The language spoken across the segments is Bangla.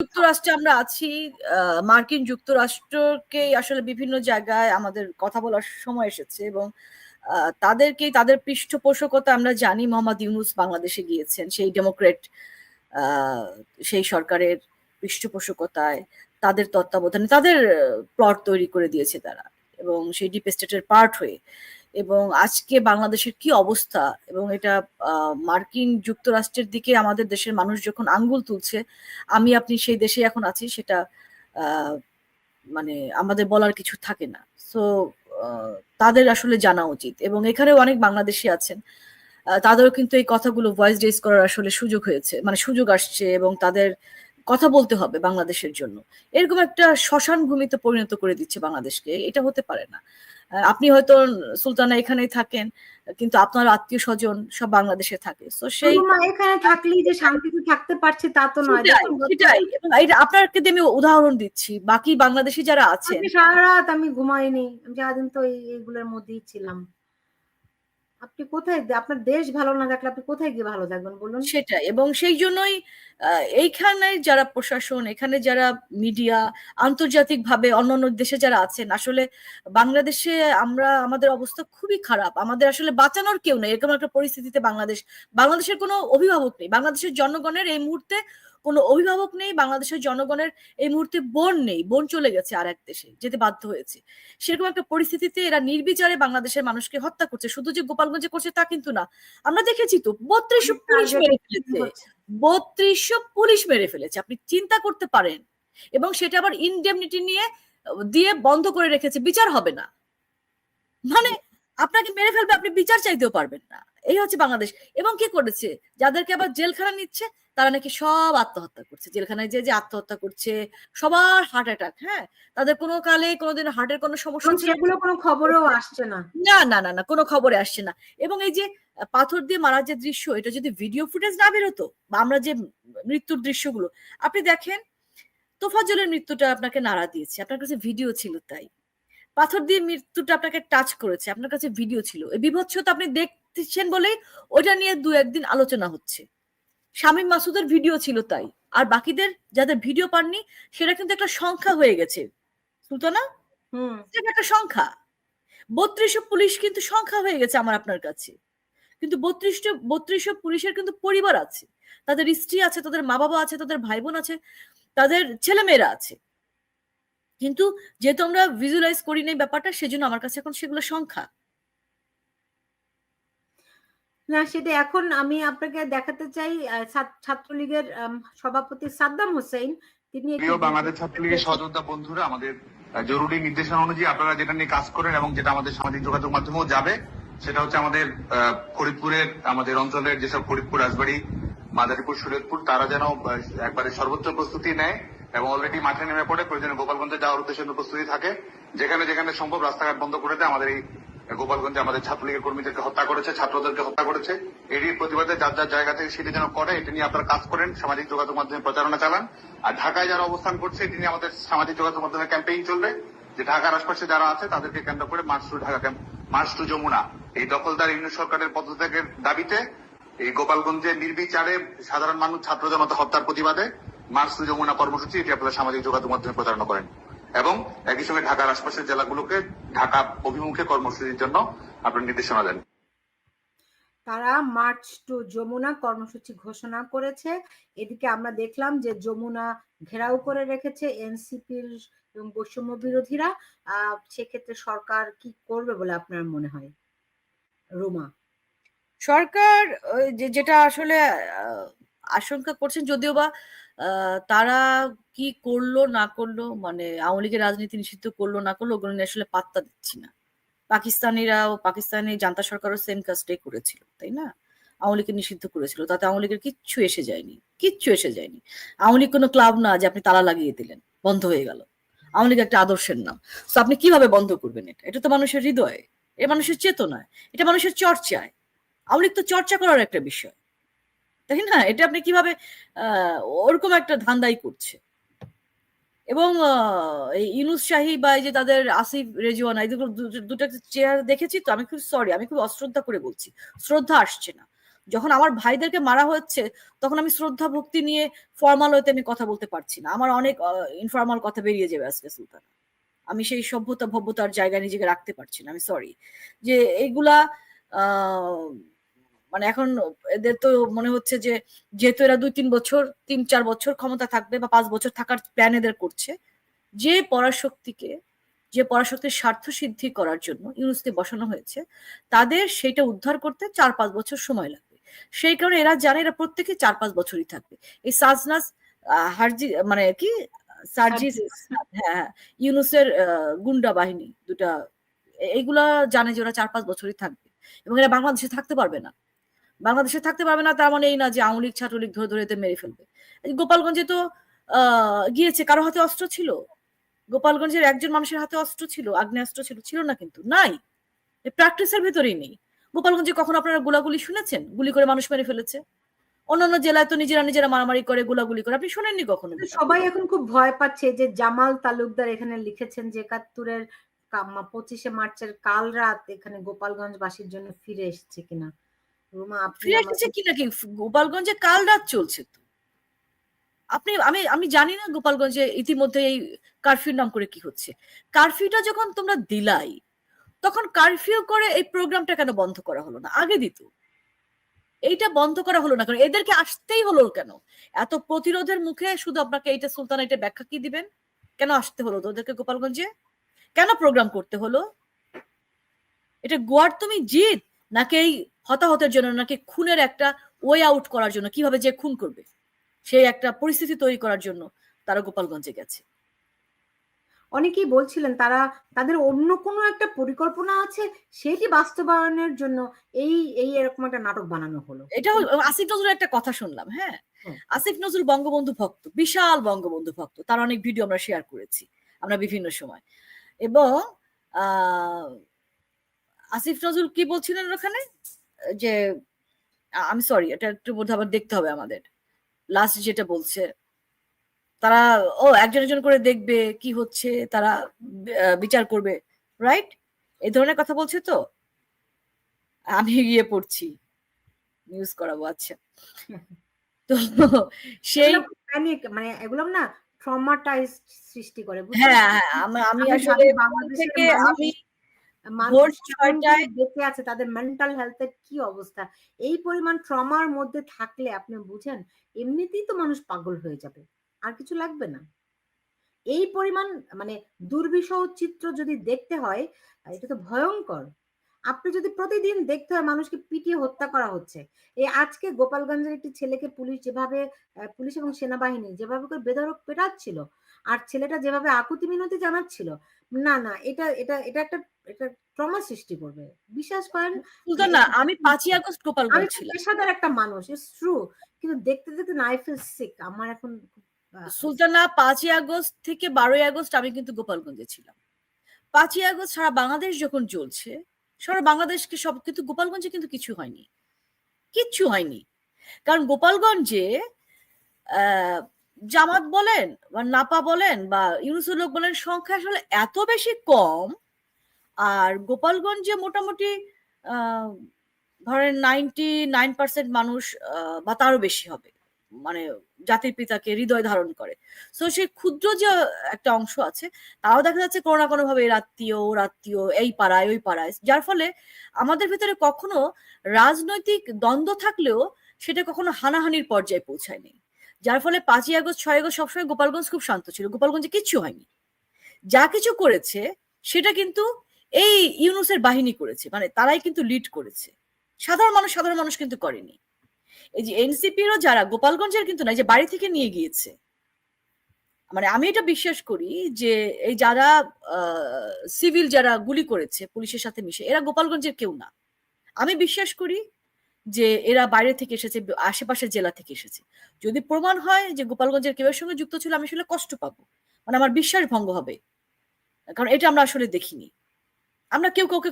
যুক্তরাষ্ট্রে আমরা আছি মার্কিন যুক্তরাষ্ট্রকে আসলে বিভিন্ন জায়গায় আমাদের কথা বলার সময় এসেছে এবং আহ, তাদেরকেই তাদের পৃষ্ঠপোষকতা আমরা জানি মোহাম্মদ ইউনুস বাংলাদেশে গিয়েছেন সেই ডেমোক্রেট সেই সরকারের পৃষ্ঠপোষকতায় তাদের তত্ত্বাবধানে তাদের প্লট তৈরি করে দিয়েছে তারা এবং সেই ডিপ স্টেটের পার্ট হয়ে এবং আজকে বাংলাদেশের কি অবস্থা? এবং এটা মার্কিন যুক্তরাষ্ট্রের দিকে আমাদের দেশের মানুষ যখন আঙ্গুল তুলছে, আমি, আপনি সেই দেশে এখন আছি, সেটা মানে আমাদের বলার কিছু থাকে না। সো তাদের আসলে জানা উচিত। এবং এখানেও অনেক বাংলাদেশি আছেন। তাদেরও কিন্তু এই কথাগুলো ভয়েস রেজ করার আসলে সুযোগ হয়েছে মানে সুযোগ আসছে এবং তাদের কথা বলতে হবে বাংলাদেশের জন্য। এরকম একটা শ্মশান ভূমিতে পরিণত করে দিচ্ছে বাংলাদেশকে, এটা হতে পারে না। আপনি হয়তো সুলতানা এখানেই থাকেন কিন্তু আপনার আত্মীয় স্বজন সব বাংলাদেশে থাকে। তো সেই এখানে থাকলেই যে শান্তিতে থাকতে পারছে তা তো নয়। সেটাই এটা আপনাকে আমি উদাহরণ দিচ্ছি বাকি বাংলাদেশি যারা আছে সারা রাত আমি ঘুমাইনি আমি সারাদিন তো এইগুলোর মধ্যেই ছিলাম। আপনি কোথায় আপনার দেশ ভালো না থাকলে আপনি কোথায় গিয়ে ভালো থাকবেন বলুন? সেটা এবং সেই জন্যই এইখানে যারা প্রশাসন, এখানে যারা মিডিয়া আন্তর্জাতিক ভাবে অন্যান্য দেশে যারা আছেন, আসলে বাংলাদেশে আমরা, আমাদের অবস্থা খুবই খারাপ। আমাদের আসলে বাঁচানোর কেউ নেই। এরকম একটা পরিস্থিতিতে বাংলাদেশ, বাংলাদেশের কোনো অভিভাবক নেই। বাংলাদেশের জনগণের এই মুহূর্তে কোনো অভিভাবক নেই বাংলাদেশের জনগণের এই মুহূর্তে বোন নেই বোন চলে গেছে আর এক দেশে যেতে বাধ্য হয়েছে। সেরকম একটা পরিস্থিতিতে এরা নির্বিচারে বাংলাদেশের মানুষকে হত্যা করছে। শুধু যে গোপালগঞ্জে করছে তা কিন্তু না। আমরা দেখেছি তো বত্রিশশো পুলিশ মেরে ফেলেছে। বত্রিশশো পুলিশ মেরে ফেলেছে। আপনি চিন্তা করতে পারেন। এবং সেটা আবার ইনডেমনিটি নিয়ে দিয়ে বন্ধ করে রেখেছে। বিচার হবে না। মানে আপনাকে মেরে ফেলবে আপনি বিচার চাইতেও পারবেন না। এই হচ্ছে বাংলাদেশ। এবং কি করেছে? যাদেরকে আবার জেলখানা নিচ্ছে তারা নাকি সব আত্মহত্যা করছে। জেলখানায় যে যে আত্মহত্যা করছে সবার হার্ট অ্যাটাক হ্যাঁ? তাদের কোনো কালে কোনোদিন হার্টের কোনো সমস্যা সেগুলো কোনো খবরও আসছে না। না না না না কোনো খবরে আসছে না। এবং এই যে পাথর দিয়ে মারার যে দৃশ্য এটা যদি ভিডিও ফুটেজ না বেরোতো বা আমরা যে মৃত্যুর দৃশ্যগুলো আপনি দেখেন তোফাজলের মৃত্যুটা আপনাকে নাড়া দিয়েছে। আপনার কাছে ভিডিও ছিল তাই। পাথর দিয়ে মৃত্যুটা আপনাকে টাচ করেছে আপনার কাছে ভিডিও ছিল। এই বিভৎসতা আপনি দেখতেছেন বলেই ওটা নিয়ে দু একদিন আলোচনা হচ্ছে। শামীম মাসুদের ভিডিও ছিল তাই। আর বাকিদের যাদের ভিডিও পাননি সেটা কিন্তু একটা সংখ্যা হয়ে গেছে। সুলতানা? হুম। একটা সংখ্যা। বত্রিশশো পুলিশ কিন্তু সংখ্যা হয়ে গেছে আমার আপনার কাছে। কিন্তু বত্রিশশো বত্রিশশো পুলিশের কিন্তু পরিবার আছে। তাদের স্ত্রী আছে তাদের মা বাবা আছে তাদের ভাই বোন আছে তাদের ছেলেমেয়েরা আছে। কিন্তু যেহেতু আমরা ভিজুয়ালাইজ করি নাই ব্যাপারটা সেজন্য আমার কাছে এখন সেগুলো সংখ্যা। না, সেটা এখন আমি আপনাকে দেখাতে চাই ছাত্রলীগের সভাপতি সাদ্দাম হোসেন। তিনি বাংলাদেশ ছাত্রলীগের সহযোদ্ধা বন্ধুরা, আমাদের জরুরি নির্দেশনা অনুযায়ী আপনারা যেটা নিয়ে কাজ করেন এবং যেটা আমাদের সামাজিক যোগাযোগ মাধ্যমেও যাবে, সেটা হচ্ছে আমাদের ফরিদপুরের, আমাদের অঞ্চলের যেসব ফরিদপুর, রাজবাড়ী, মাদারীপুর শরীয়তপুর তারা যেন একবারে সর্বোচ্চ প্রস্তুতি নেয় এবং অলরেডি মাঠে নেমে পড়ে প্রয়োজনে গোপালগঞ্জে যাওয়ার উদ্দেশ্যে প্রস্তুতি থাকে, যেখানে যেখানে সম্ভব রাস্তাঘাট বন্ধ করে দেয়, আমাদের এই গোপালগঞ্জে আমাদের ছাত্রলীগের কর্মীদেরকে হত্যা করেছে, ছাত্রদেরকে হত্যা করেছে, এরই প্রতিবাদে যার যার জায়গা থেকে সেটি যেন করে, এটি নিয়ে আপনারা কাজ করেন, সামাজিক যোগাযোগ মাধ্যমে প্রচারণা চালান। আর ঢাকায় যারা অবস্থান করছে, এটি নিয়ে আমাদের সামাজিক যোগাযোগ মাধ্যমে ক্যাম্পেইন চলবে, যে ঢাকার আশপাশে যারা আছে, তাদেরকে কেন্দ্র করে march to Dhaka camp march to Jamuna এই দখলদার ইউনিট সরকারের পদত্যাগের দাবিতে এই গোপালগঞ্জে নির্বিচারে সাধারণ মানুষ ছাত্র জনতা হত্যার প্রতিবাদে মার্চ টু যমুনা কর্মসূচি, এটি আপনারা সামাজিক যোগাযোগ মাধ্যমে প্রচারণা করেন। এবং একই সঙ্গে ঢাকার আশপাশের জেলাগুলোকে ঢাকা অভিমুখে কর্মসূচির জন্য আপনার নির্দেশনা দেন। তারা মার্চ টু যমুনা কর্মসূচি ঘোষণা করেছে। এদিকে আমরা দেখলাম যে যমুনা ঘেরাও করে রেখেছে এনসিপির এবং বৈষম্য বিরোধীরা। আহ সেক্ষেত্রে সরকার কি করবে বলে আপনার মনে হয়? রোমা। সরকার যেটা আসলে আহ, আশঙ্কা করছেন যদিও বা তারা কি করল, না করল মানে আওয়ামী লীগের রাজনীতি নিষিদ্ধ করল, না করল, ওগুলো আসলে পাত্তা দিচ্ছি না। পাকিস্তানিরাও, পাকিস্তানি জান্তা সরকারও সেম কাজটাই করেছিল, তাই না? আওয়ামী লীগকে নিষিদ্ধ করেছিল, তাতে আওয়ামী লীগের কিচ্ছু এসে যায়নি, কিচ্ছু এসে যায়নি। আওয়ামী লীগ কোনো ক্লাব না যে আপনি তালা লাগিয়ে দিলেন, বন্ধ হয়ে গেল। আওয়ামী লীগ একটা আদর্শের নাম। তো আপনি কীভাবে বন্ধ করবেন এটা? এটা তো মানুষের হৃদয়ে, এটা মানুষের চেতনায়, এটা মানুষের চর্চায়। আওয়ামী লীগ তো চর্চা করার একটা বিষয়। তাই না? এটা আপনি কীভাবে ওরকম একটা ধান্দাই করছে। এবং ইউনুস শাহী বা এই যে তাদের আসিফ রেজওয়ানা এই দুটো চেয়ার দেখেছি তো? আমি খুব সরি আমি খুব অশ্রদ্ধা করে বলছি। শ্রদ্ধা আসছে না। যখন আমার ভাইদেরকে মারা হচ্ছে তখন আমি শ্রদ্ধা ভক্তি নিয়ে ফর্মাল হইতে আমি কথা বলতে পারছি না। আমার অনেক ইনফর্মাল কথা বেরিয়ে যাবে আজকে সুলতান। আমি সেই সভ্যতা ভব্যতার জায়গায় নিজেকে রাখতে পারছি না। আমি সরি যে এইগুলা আহ, মানে এখন এদের তো মনে হচ্ছে যে যেহেতু এরা দুই তিন বছর তিন চার বছর ক্ষমতা থাকবে বা পাঁচ বছর থাকার প্ল্যান এদের করছে যে পরাশক্তিকে যে পরাশক্তির স্বার্থ সিদ্ধি করার জন্য ইউনুসকে বসানো হয়েছে তাদের সেটা উদ্ধার করতে চার পাঁচ বছর সময় লাগবে। সেই কারণে এরা জানে এরা প্রত্যেকে চার পাঁচ বছরই থাকবে। এই সাজনাস হারজি মানে কি? সার্জিস হ্যাঁ হ্যাঁ ইউনুসের গুন্ডা বাহিনী দুটা এইগুলা জানে যে ওরা চার পাঁচ বছরই থাকবে। এবং এরা বাংলাদেশে থাকতে পারবে না। বাংলাদেশে থাকতে পারবে না, তার মানে এই না যে আওয়ামী লীগ, ছাত্রলীগ ধরে ধরে মেরে ফেলবে। গোপালগঞ্জে তো গিয়েছে, কারও হাতে অস্ত্র ছিল? গোপালগঞ্জের একজন মানুষের হাতে অস্ত্র ছিল, আগ্নেয়াস্ত্র ছিল ছিল না কিন্তু, নাই। প্র্যাকটিসের ভেতরেই নেই। গোপালগঞ্জে কখনো আপনারা গুলাগুলি শুনেছেন? গুলি করে মানুষ মেরে ফেলেছে? অন্যান্য জেলায় তো নিজেরা নিজেরা মারামারি করে, গোলাগুলি করে, আপনি শোনেননি কখনো? সবাই এখন খুব ভয় পাচ্ছে যে জামাল তালুকদার এখানে লিখেছেন যে একাত্তরের পঁচিশে মার্চের কাল রাত এখানে গোপালগঞ্জবাসীর জন্য ফিরে এসেছে কিনা। রুমা ফিরে এসেছে কি নাকি গোপালগঞ্জে কাল রাত চলছে তো। আপনি আমি আমি জানি না গোপালগঞ্জে ইতিমধ্যে এই কারফিউ নাম করে কি হচ্ছে। কারফিউটা যখন তোমরা দিলাই তখন কারফিউ করে এই প্রোগ্রামটা কেন বন্ধ করা হলো না? আগে দিত। এইটা বন্ধ করা হলো না কারণ এদেরকে আসতেই হলো কেন? এত প্রতিরোধের মুখে শুধু আপনাকে এইটা সুলতান এটা ব্যাখ্যা কি দিবেন? কেন আসতে হলো তো ওদেরকে গোপালগঞ্জে? কেন প্রোগ্রাম করতে হলো? এটা গোয়ার তুমি জিত নাকি এই হতাহতের জন্য নাকি খুনের একটা ওয়ে আউট করার জন্য কীভাবে যে খুন করবে? সেই একটা পরিস্থিতি তৈরি করার জন্য তারা গোপালগঞ্জে গেছে। অনেকেই বলছিলেন তারা তাদের অন্য কোনো একটা পরিকল্পনা আছে সেটি বাস্তবায়নের জন্য এই এই এরকম একটা নাটক বানানো হলো। এটা হল- আসিফ নজরুলের একটা কথা শুনলাম হ্যাঁ। আসিফ নজরুল বঙ্গবন্ধু ভক্ত বিশাল বঙ্গবন্ধু ভক্ত তার অনেক ভিডিও আমরা শেয়ার করেছি আমরা বিভিন্ন সময়। এবং আহ, আসিফ নজরুল কি বলছিলেন ওখানে? যে আমি সরি এটা একটু বোধহয় আবার দেখতে হবে আমাদের। লাস্ট যেটা বলছে তারা ও একজন একজন করে দেখবে কি হচ্ছে তারা বিচার করবে রাইট এই ধরনের কথা বলছে তো? আমি গিয়ে পড়ছি। নিউজ করাবো আচ্ছা। তো সেই প্যানিক মানে এগুলো না ট্রমাটাইজ সৃষ্টি করে হ্যাঁ হ্যাঁ আমি আসলে ভাবি বাংলাদেশের থেকে আমি ভোর ছয়টায় বেঁচে আছে তাদের মেন্টাল হেলথের কি অবস্থা? এই পরিমাণ ট্রমার মধ্যে থাকলে আপনি বুঝেন এমনিতেই তো মানুষ পাগল হয়ে যাবে আর কিছু লাগবে না। এই পরিমাণ মানে দুর্বিষহ চিত্র যদি দেখতে হয় এটা তো ভয়ঙ্কর। আপনি যদি প্রতিদিন দেখতে হয় মানুষকে পিটিয়ে হত্যা করা হচ্ছে এই আজকে গোপালগঞ্জের একটি ছেলেকে পুলিশ যেভাবে পুলিশ এবং সেনাবাহিনী যেভাবে করে বেধড়ক পেটাচ্ছিল আর ছেলেটা যেভাবে আকুতি মিনতি জানাচ্ছিল না না এটা এটা এটা একটা এটা ট্রমা সৃষ্টি করবে। বিশ্বাস করেন না আমি পাঁচই আগস্ট আমি গোপালগঞ্জ খুব ছিলাম পেশাদার একটা মানুষ ইটস ট্রু কিন্তু দেখতে দেখতে না আই ফিল সিক আমার এখন সুলতানা পাঁচই আগস্ট থেকে বারোই আগস্ট আমি কিন্তু গোপালগঞ্জে ছিলাম। পাঁচই আগস্ট সারা বাংলাদেশ যখন চলছে সারা বাংলাদেশকে সব কিন্তু গোপালগঞ্জে কিন্তু কিছু হয়নি। কিচ্ছু হয়নি। কারণ গোপালগঞ্জে আহ, জামাত বলেন বা নাপা বলেন বা ইউনুসুল লোক বলেন সংখ্যা আসলে এত বেশি কম আর গোপালগঞ্জে মোটামুটি ধরেন নাইনটি নাইন পার্সেন্ট মানুষ বা তারও বেশি হবে। মানে জাতির পিতাকে হৃদয় ধারণ করে। তো সেই ক্ষুদ্র যে একটা অংশ আছে, তাও দেখা যাচ্ছে কোনো না কোনো ভাবে এর আত্মীয়, ওর আত্মীয়, এই পাড়ায়, ওই পাড়ায়। যার ফলে আমাদের ভিতরে কখনো রাজনৈতিক দ্বন্দ্ব থাকলেও সেটা কখনো হানাহানির পর্যায়ে পৌঁছায়নি। যার ফলে পাঁচই আগস্ট, ছয় আগস্ট সবসময় গোপালগঞ্জ খুব শান্ত ছিল। গোপালগঞ্জে কিচ্ছু হয়নি। যা কিছু করেছে, সেটা কিন্তু এই ইউনুসের বাহিনী করেছে মানে তারাই কিন্তু লিড করেছে। সাধারণ মানুষ সাধারণ মানুষ কিন্তু করেনি। এই যে এনসিপিরও যারা, গোপালগঞ্জের কিন্তু না যে বাড়ি থেকে নিয়ে গিয়েছে। মানে আমি এটা বিশ্বাস করি যে এই যারা সিভিল যারা গুলি করেছে, পুলিশের সাথে মিশে, এরা গোপালগঞ্জের কেউ না। আমি বিশ্বাস করি যে এরা বাইরে থেকে এসেছে, আশেপাশের জেলা থেকে এসেছে। যদি প্রমাণ হয় যে গোপালগঞ্জের কেউ সঙ্গে যুক্ত ছিল, আমি আসলে কষ্ট পাবো। মানে আমার বিশ্বাস ভঙ্গ হবে। কারণ এটা আমরা আসলে দেখিনি। আমরা কেউ কাউকে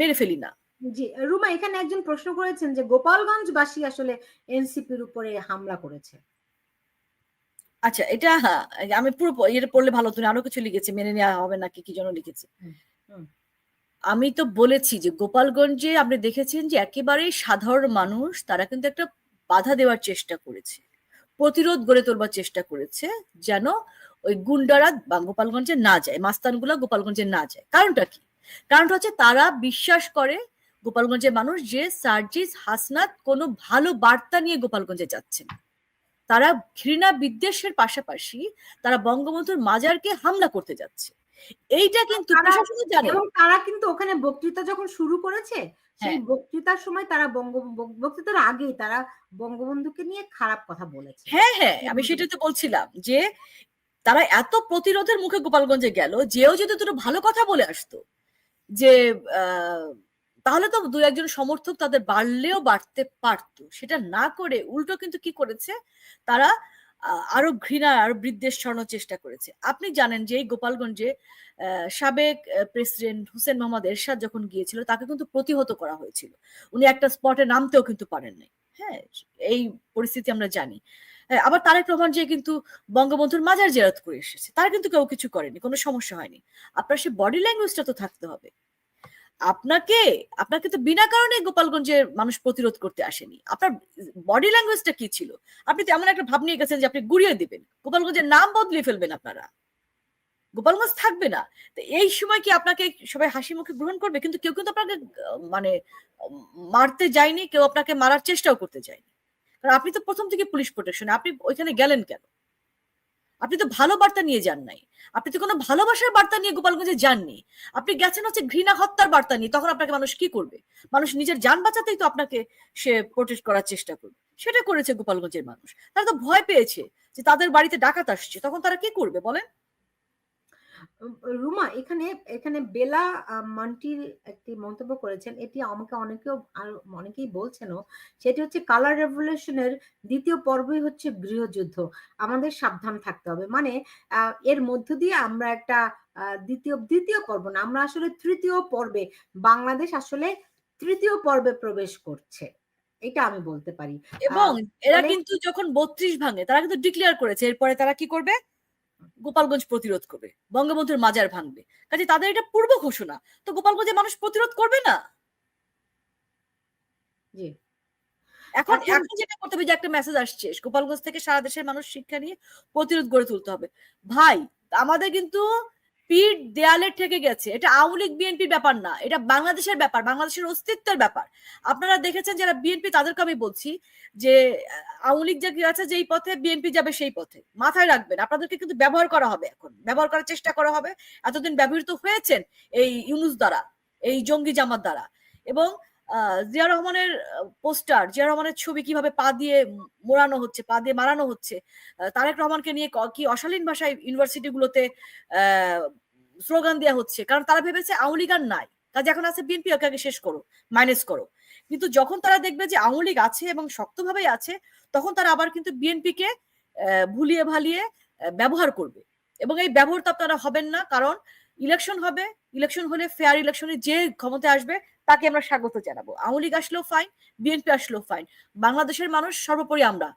মেরে ফেলি না। জি রুমা এখানে একজন প্রশ্ন করেছেন যে গোপালগঞ্জবাসী আসলে এনসিপির উপরে হামলা করেছে। আচ্ছা এটা হ্যাঁ, আমি পুরো এটা পড়লে ভালো তুমি আরও কিছু লিখেছে মেনে নেওয়া হবে নাকি কি জন্য লিখেছে। আমি তো বলেছি যে গোপালগঞ্জে আপনি দেখেছেন যে একেবারেই সাধারণ মানুষ তারা কিন্তু একটা বাধা দেওয়ার চেষ্টা করেছে প্রতিরোধ গড়ে তোলবার চেষ্টা করেছে যেন ওই গুন্ডারা বা গোপালগঞ্জে না যায় মাস্তানগুলা গোপালগঞ্জে না যায়। কারণটা কি? কারণটা হচ্ছে তারা বিশ্বাস করে গোপালগঞ্জের মানুষ যে সার্জিস হাসনাত কোনো ভালো বার্তা নিয়ে গোপালগঞ্জে যাচ্ছেন। তারা ঘৃণা বিদ্বেষের পাশাপাশি তারা বঙ্গবন্ধুর মাজারকে হামলা করতে যাচ্ছে। এইটা কিন্তু তারা- জানে। এবং তারা কিন্তু ওখানে বক্তৃতা যখন শুরু করেছে সেই হ্যাঁ। বক্তৃতার সময় তারা বঙ্গ বক্তৃতার আগেই তারা বঙ্গবন্ধুকে নিয়ে খারাপ কথা বলেছে। হ্যাঁ হ্যাঁ আমি সেটা তো বলছিলাম যে তারা এত প্রতিরোধের মুখে গোপালগঞ্জে গেল যেও যদি দুটো ভালো কথা বলে আসতো। যে তাহলে তো দু একজন সমর্থক তাদের বাড়লেও বাড়তে পারতো। সেটা না করে উল্টো কিন্তু কি করেছে? তারা আরও ঘৃণা, আরও বিদ্বেষ ছড়ানোর চেষ্টা করেছে। আপনি জানেন যে, এই গোপালগঞ্জে সাবেক প্রেসিডেন্ট হুসেন মোহাম্মদ এরশাদ যখন গিয়েছিল, তাকে কিন্তু প্রতিহত করা হয়েছিল। উনি একটা স্পটে নামতেও কিন্তু পারেন নাই হ্যাঁ এই পরিস্থিতি আমরা জানি। আবার তারেক রহমান যে কিন্তু বঙ্গবন্ধুর মাজার জেরাত করে এসেছে, তার কিন্তু কেউ কিছু করেনি, কোনো সমস্যা হয়নি। আপনার সে বডি ল্যাঙ্গুয়েজটা তো থাকতে হবে। আপনাকে আপনাকে তো বিনা কারণে গোপালগঞ্জের মানুষ প্রতিরোধ করতে আসেনি। আপনার বডি ল্যাঙ্গুয়েজটা কি ছিল? আপনি তো এমন একটা ভাব নিয়ে গেছেন যে আপনি গুড়িয়ে দিবেন। গোপালগঞ্জের নাম বদলে ফেলবেন আপনারা। গোপালগঞ্জ থাকবে না। তো এই সময় কি আপনাকে সবাই হাসি মুখে গ্রহণ করবে? কিন্তু কেউ কিন্তু আপনাকে মানে মারতে যায়নি, কেউ আপনাকে মারার চেষ্টাও করতে যায়নি। কারণ আপনি তো প্রথম থেকে পুলিশ প্রোটেকশনে আপনি ওইখানে গেলেন কেন? আপনি তো ভালো বার্তা নিয়ে যান নাই। আপনি তো কোনো ভালোবাসার বার্তা নিয়ে গোপালগঞ্জে যাননি। আপনি গেছেন হচ্ছে ঘৃণা হত্যার বার্তা নিয়ে, তখন আপনাকে মানুষ কি করবে? মানুষ নিজের যান বাঁচাতেই তো আপনাকে সে প্রোটেক্ট করার চেষ্টা করবে। সেটা করেছে গোপালগঞ্জের মানুষ। তারা তো ভয় পেয়েছে যে তাদের বাড়িতে ডাকাত আসছে, তখন তারা কি করবে বলেন? রুমা এখানে এখানে বেলা মান্টির একটি মন্তব্য করেছেন। এটি আমাকে অনেকেও আর অনেকেই বলছেনও সেটি হচ্ছে কালার রেভলিউশনের দ্বিতীয় পর্বই হচ্ছে গৃহযুদ্ধ। আমাদের সাবধান থাকতে হবে। মানে এর মধ্য দিয়ে আমরা একটা দ্বিতীয় দ্বিতীয় পর্ব না আমরা আসলে তৃতীয় পর্বে বাংলাদেশ আসলে তৃতীয় পর্বে প্রবেশ করছে। এটা আমি বলতে পারি। এবং এরা কিন্তু যখন বত্রিশ ভাঙে তারা কিন্তু ডিক্লেয়ার করেছে। এরপরে তারা কি করবে? গোপালগঞ্জ প্রতিরোধ করবে বঙ্গবন্ধুর মাজার ভাঙবে। কাজে তাদের এটা পূর্ব ঘোষণা। তো গোপালগঞ্জে মানুষ প্রতিরোধ করবে না? জি। এখন এখন- এখন যেটা করতে হবে যে একটা মেসেজ আসছে গোপালগঞ্জ থেকে সারা দেশের মানুষ শিক্ষা নিয়ে প্রতিরোধ গড়ে তুলতে হবে। ভাই আমাদের কিন্তু পিঠ দেয়ালে ঠেকে গেছে। এটা আওয়ামী লীগ, বিএনপির ব্যাপার না। এটা বাংলাদেশের ব্যাপার, বাংলাদেশের অস্তিত্বের ব্যাপার। আপনারা দেখেছেন যারা বিএনপি, তাদেরকে আমি বলছি যে আওয়ামী লীগ আছে, যেই পথে বিএনপি যাবে সেই পথে। মাথায় রাখবেন, আপনাদেরকে কিন্তু ব্যবহার করা হবে এখন। ব্যবহার করার চেষ্টা করা হবে। এতদিন ব্যবহৃত হয়েছেন এই ইউনুস দ্বারা, এই জঙ্গি জামাত দ্বারা। এবং জিয়া রহমানের পোস্টার, জিয়া রহমানের ছবি কীভাবে পা দিয়ে মোড়ানো হচ্ছে, পা দিয়ে মারানো হচ্ছে তারেক রহমানকে নিয়ে ক- অশালীন ভাষায় ইউনিভার্সিটি গুলোতে স্লোগান দেওয়া হচ্ছে। কারণ তারা ভেবেছে আওয়ামী লীগ নাই। কাজে এখন আছে বিএনপি, ওকে আগে শেষ করো মাইনাস করো। কিন্তু যখন তারা দেখবে যে আওয়ামী লীগ আছে এবং শক্তভাবেই আছে, তখন তারা আবার কিন্তু বিএনপিকে ভুলিয়ে ভালিয়ে ব্যবহার করবে। এবং এই ব্যবহার তো আপনারা হবেন না, কারণ ইলেকশন হবে। ইলেকশন হলে ফেয়ার ইলেকশনে যে ক্ষমতায় আসবে তাকে আমরা স্বাগত জানাব। আওয়ামী লীগ আসলেও ফাইন বিএনপি আসলেও ফাইন বাংলাদেশের মানুষ সর্বোপরি আমরা।